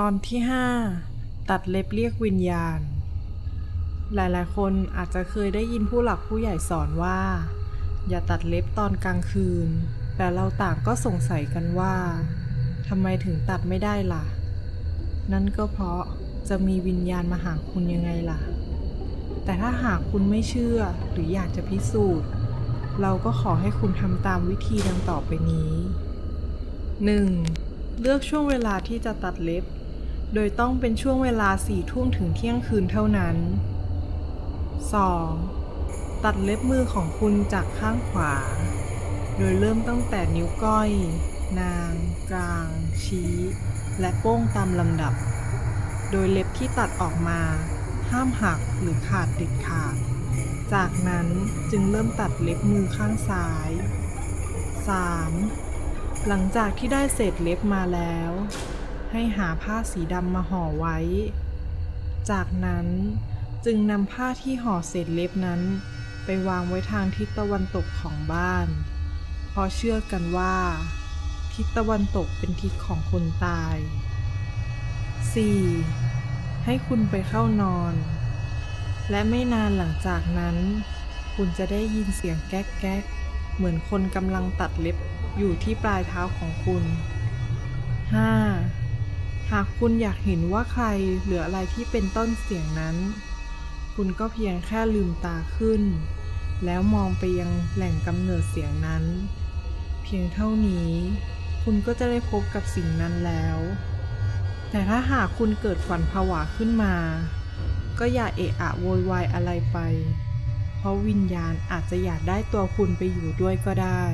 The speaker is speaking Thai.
ตอนที่ 5 ตัดเล็บเรียกวิญญาณ หลายๆ คนอาจจะเคยได้ยินผู้หลักผู้ใหญ่สอนว่า อย่าตัดเล็บตอนกลางคืน แต่เราต่างก็สงสัยกันว่าทำไมถึงตัดไม่ได้ล่ะ นั่นก็เพราะจะมีวิญญาณมาหาคุณยังไงล่ะ แต่ถ้าหากคุณไม่เชื่อหรืออยากจะพิสูจน์ เราก็ขอให้คุณทำตามวิธีดังต่อไปนี้ 1. เลือกช่วงเวลาที่จะตัดเล็บ โดยต้องเป็นช่วงเวลาสี่ทุ่มถึงเที่ยงคืนเท่านั้น 2. ตัดเล็บมือของคุณจากข้างขวา โดยเริ่มตั้งแต่นิ้วก้อย นาง กลาง ชี้ และโป้งตามลำดับ โดยเล็บที่ตัดออกมา ห้ามหักหรือขาดเด็ดขาด จากนั้นจึงเริ่มตัดเล็บมือข้างซ้าย 3. หลังจากที่ได้เศษเล็บมาแล้ว ให้หาผ้าสีดำมาห่อไว้ จากนั้นจึงนำผ้าที่ห่อเศษเล็บนั้น ไปวางไว้ทางทิศตะวันตกของบ้าน เพราะเชื่อกันว่า ทิศตะวันตกเป็นทิศของคนตาย 4. ให้คุณไปเข้านอน และไม่นานหลังจากนั้น คุณจะได้ยินเสียงแก๊กแก๊กเหมือนคนกำลังตัดเล็บอยู่ที่ปลายเท้าของคุณ 5. หากคุณอยากเห็นว่าใครหรืออะไรที่เป็นต้นเสียงนั้น คุณก็เพียงแค่ลืมตาขึ้น แล้วมองไปยังแหล่งกำเนิดเสียงนั้น เพียงเท่านี้ คุณก็จะได้พบกับสิ่งนั้นแล้ว แต่ถ้าหากคุณเกิดฝันผวาขึ้นมา ก็อย่าเอะอะโวยวายอะไรไป เพราะวิญญาณอาจจะอยากได้ตัวคุณไปอยู่ด้วยก็ได้